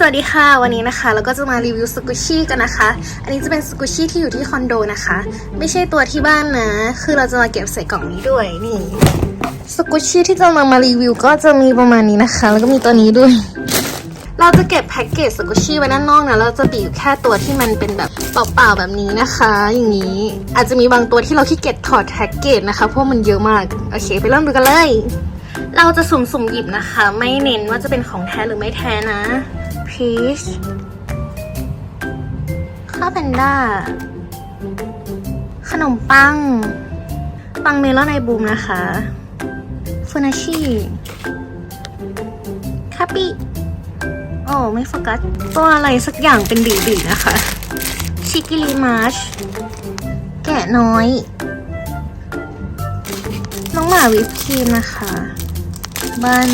สวัสดีค่ะ วันนี้นะคะเราก็จะมารีวิวสกุชี่กันนะคะ อันนี้จะเป็นสกุชี่ที่อยู่ที่คอนโดนะคะ ไม่ใช่ตัวที่บ้านนะ คือเราจะมาเก็บใส่กล่องนี้ด้วยนี่สกุชี่ที่จะมามารีวิวก็จะมีประมาณนี้นะคะ แล้วก็มีตัวนี้ด้วย เราจะเก็บแพ็กเกจสกุชชี่ไว้ด้านนอกนะเราจะบีบแค่ตัวที่มันเป็นแบบเปล่าๆแบบนี้นะคะ อย่างนี้อาจจะมีบางตัวที่เราขี้เกียจถอดแพ็กเกจนะคะเพราะมันเยอะมากโอเค ไปเริ่มดูกันเลย เราจะสุ่มๆหยิบนะคะ ไม่เน้นว่าจะเป็นของแท้หรือไม่แท้นะ พีชข้าวแพนด้า ขนมปัง ปังเมลอนไอบูมนะคะฟูนาชิคาปิโอ้ไม่โฟกัส ตัวอะไรสักอย่างเป็นดีๆนะคะ ชิกิลิมาชแกะน้อย น้องหมาวิปครีมนะคะบ้าน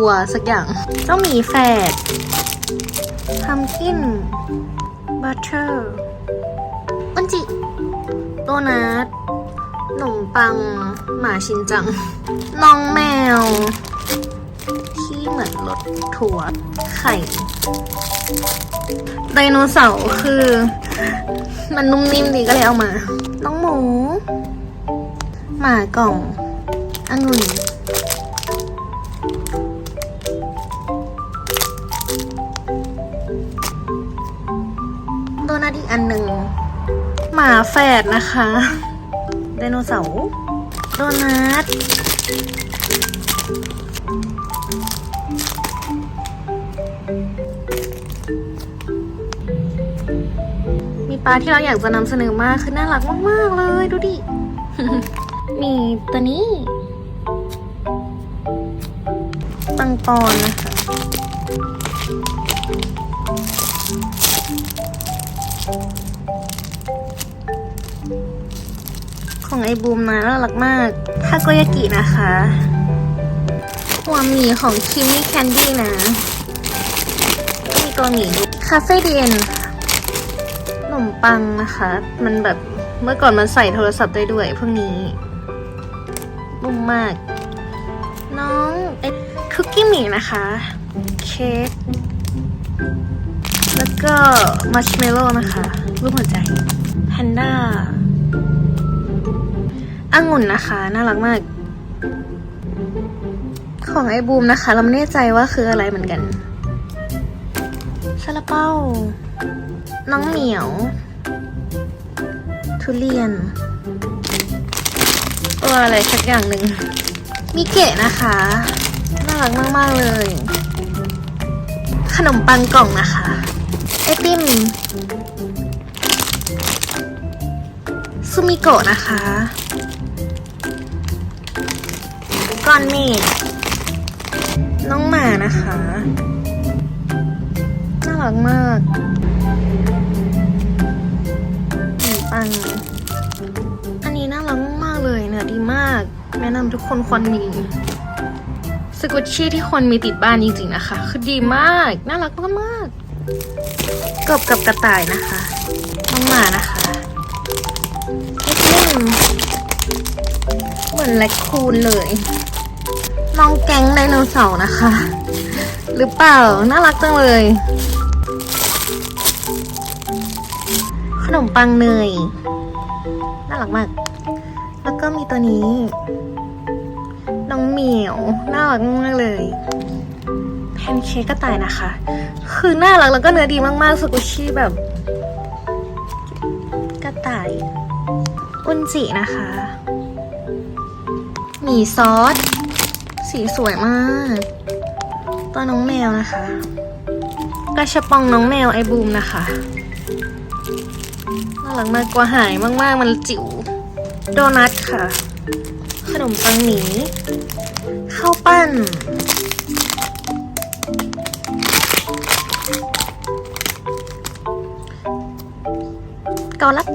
วัวสักอย่าง เจ้าหมีแฝดพัมคินบัตเตอร์อุนจิโดนัทขนมปังหมาชินจัง น้องแมว ที่เหมือนรถถั่วไข่ ไดโนเสาร์คือ มันนุ่มนิ่มดีก็เลยเอามา น้องหมู หมากล่อง องุ่น หมาแฝดนะคะไดโนเสาร์โดนัทมีปลาที่เราอยากจะนำเสนอมากคือน่ารักมาก ๆ เลยดูดิ มีตัวนี้ปังปอนนะคะ ของไอบูมนะน่ารักมากทาโกยากินะคะ หัวหมีของคิมมี่แคนดี้นะ ก็มีตัวหมีด้วยคาเฟ่เดียนขนมปังนะคะ มันแบบเมื่อก่อนมันใส่โทรศัพท์ได้ด้วยพวกนี้นุ่มมาก น้องไอคุกกี้หมีนะคะ เค้กแล้วก็มัชเมลโล่นะคะ รูปหัวใจแพนด้า องุ่นนะคะ น่ารักมาก ของไอ้บูมนะคะ เราไม่แน่ใจว่าคืออะไรเหมือนกันซาลาเปาน้องเหมียว ทุเรียน ตัวอะไรสักอย่างหนึ่ง มีเกะนะคะ น่ารักมาก ๆ เลย ขนมปังกล่องนะคะ ไอติมซูมิโกะนะคะ ก้อนเมฆน้องหมานะคะ น่ารักมากขนมปัง อันนี้น่ารักมากเลยเนื้อดีมาก แนะนำทุกคนควรมีสกุชชี่ที่คนมีติดบ้านจริงๆนะคะ คือดีมาก น่ารักมากๆกบกับกระต่ายนะคะ น้องหมานะคะไอติมเหมือนแลคคูนเลย น้องแก๊งไดโนเสาร์นะคะ หรือเปล่า น่ารักจังเลย ขนมปังเนย น่ารักมาก แล้วก็มีตัวนี้ น้องเหมียว น่ารักมากเลยแพนเค้กกระต่ายนะคะ คือน่ารักแล้วก็เนื้อดีมากๆสกุชี่แบบ กระต่าย อุนจินะคะ หมีซอส สีสวยมาก ตัวน้องแมวนะคะ กระชับปองน้องแมวไอบูมนะคะน่ารักมากกว่าหายมาก ๆ มันจิ๋ว โดนัทค่ะ ขนมปังหมีข้าวปั้น เกาลัด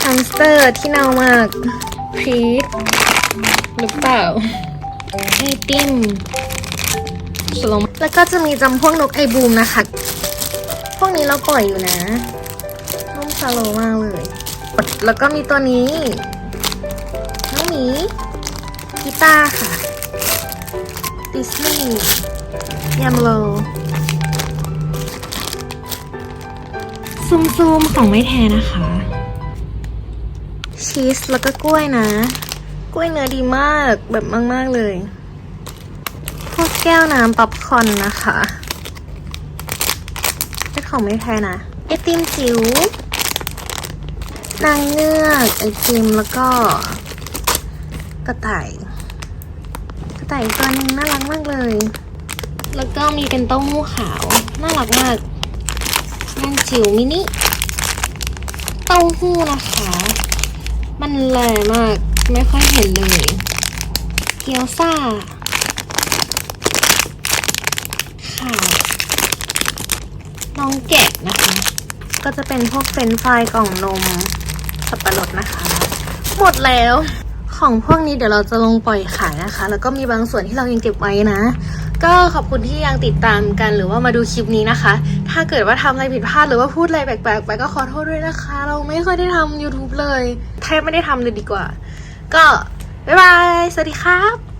ฮัมสเตอร์ที่เน่ามากพีชหรือเปล่า ไอติมสลมแล้วก็จะมีจำพวกนกไอบูมนะคะ พวกนี้เราปล่อยอยู่นะนุ่มสโลมากเลย แล้วก็มีตัวนี้น้องหมีกีตาร์ค่ะดิสนีย์ยามโลซูมซูมของไม่แท้นะคะ ชีสแล้วก็กล้วยนะ ล้วยเนื้อดีมากแบบมาก ๆ เลย พวกแก้วน้ำป๊อปคอนนะคะเป็นของไม่แท้นะไอติมจิ๋วนางเงือกไอติมแล้วก็ กระต่าย กระต่ายตัวหนึงน่ารักมากเลย แล้วก็มีเป็นเต้าหู้ขาว น่ารักมากมันจิ๋วมินิ เต้าหู้นะคะ มันแรงมาก ไม่ค่อยเห็นเลยเกี๊ยวซ่า ค่ะ น้องแกะนะคะ ก็จะเป็นพวกเฟรนช์ฟรายกล่องนม สับปะรดนะคะ หมดแล้วของพวกนี้เดี๋ยวเราจะลงปล่อยขายนะคะ แล้วก็มีบางส่วนที่เรายังเก็บไว้นะ ก็ขอบคุณที่ยังติดตามกันหรือว่ามาดูคลิปนี้นะคะ ถ้าเกิดว่าทำอะไรผิดพลาดหรือว่าพูดอะไรแปลกๆไปก็ขอโทษด้วยนะคะ เราไม่ค่อยได้ทำ YouTube เลยแทบไม่ได้ทำเลยดีกว่า ก็บ๊ายบาย สวัสดีครับ